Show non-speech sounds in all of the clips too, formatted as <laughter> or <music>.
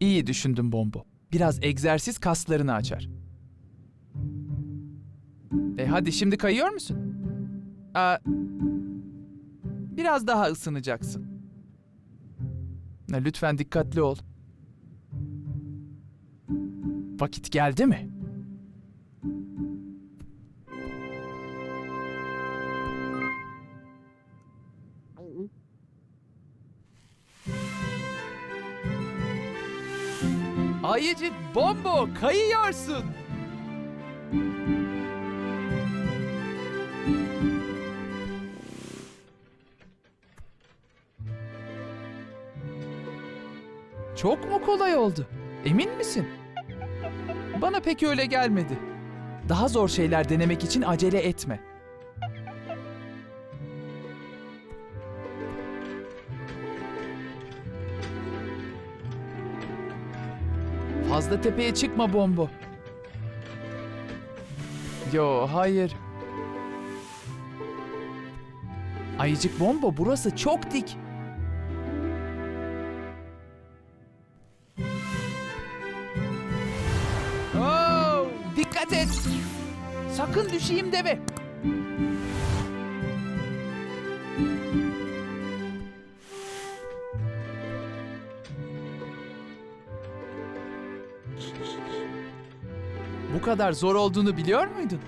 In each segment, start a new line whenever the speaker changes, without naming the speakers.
İyi düşündün Bombo. Biraz egzersiz kaslarını açar. E hadi şimdi kayıyor musun? Aa, biraz daha ısınacaksın. Ha, Lütfen dikkatli ol. Vakit geldi mi? Ayıcık bombo kayıyorsun. Çok mu kolay oldu? Emin misin? Bana pek öyle gelmedi. Daha zor şeyler denemek için acele etme. Fazla tepeye çıkma bombo. Yo hayır. Ayıcık bombo burası çok dik. Oo, dikkat et. Sakın düşeyim deme. Bu kadar zor olduğunu biliyor muydun?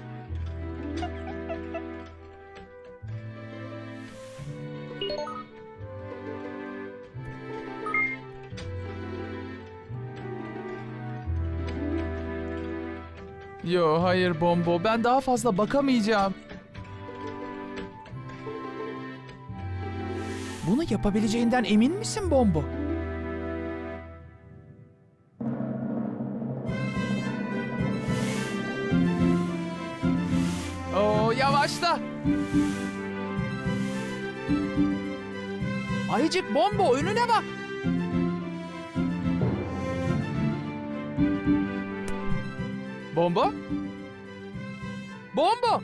Yo hayır Bombo ben daha fazla bakamayacağım. Bunu yapabileceğinden emin misin Bombo? Oo yavaşla. Ayıcık Bombo önüne bak. Bombo? Bombo!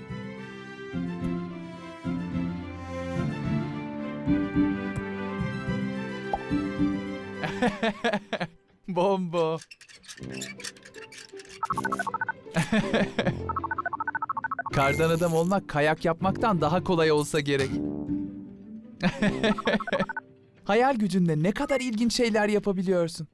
<laughs> Bombo. <laughs> Kardan adam olmak kayak yapmaktan daha kolay olsa gerek. <laughs> Hayal gücünle ne kadar ilginç şeyler yapabiliyorsun.